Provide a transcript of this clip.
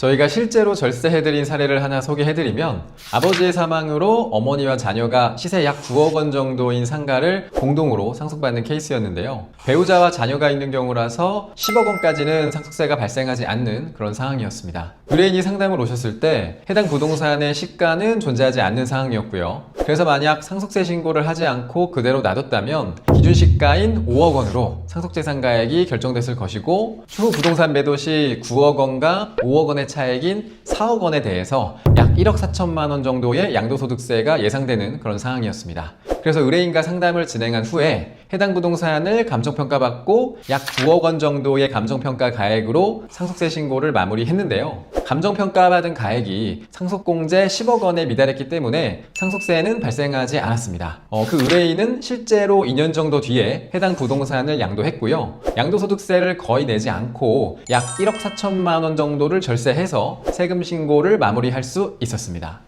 저희가 실제로 절세해드린 사례를 하나 소개해드리면 아버지의 사망으로 어머니와 자녀가 시세 약 9억 원 정도인 상가를 공동으로 상속받는 케이스였는데요. 배우자와 자녀가 있는 경우라서 10억 원까지는 상속세가 발생하지 않는 그런 상황이었습니다. 의뢰인이 상담을 오셨을 때 해당 부동산의 시가는 존재하지 않는 상황이었고요. 그래서 만약 상속세 신고를 하지 않고 그대로 놔뒀다면 기준 시가인 5억 원으로 상속재 상가액이 결정됐을 것이고 추후 부동산 매도 시 9억 원과 5억 원의 차액인 4억 원에 대해서 약 1억 4천만 원 정도의 양도소득세가 예상되는 그런 상황이었습니다. 그래서 의뢰인과 상담을 진행한 후에 해당 부동산을 감정평가받고 약 9억 원 정도의 감정평가 가액으로 상속세 신고를 마무리했는데요. 감정평가받은 가액이 상속공제 10억 원에 미달했기 때문에 상속세는 발생하지 않았습니다. 어, 그 의뢰인은 실제로 2년 정도 뒤에 해당 부동산을 양도했고요. 양도소득세를 거의 내지 않고 약 1억 4천만 원 정도를 절세해서 세금 신고를 마무리할 수 있었습니다.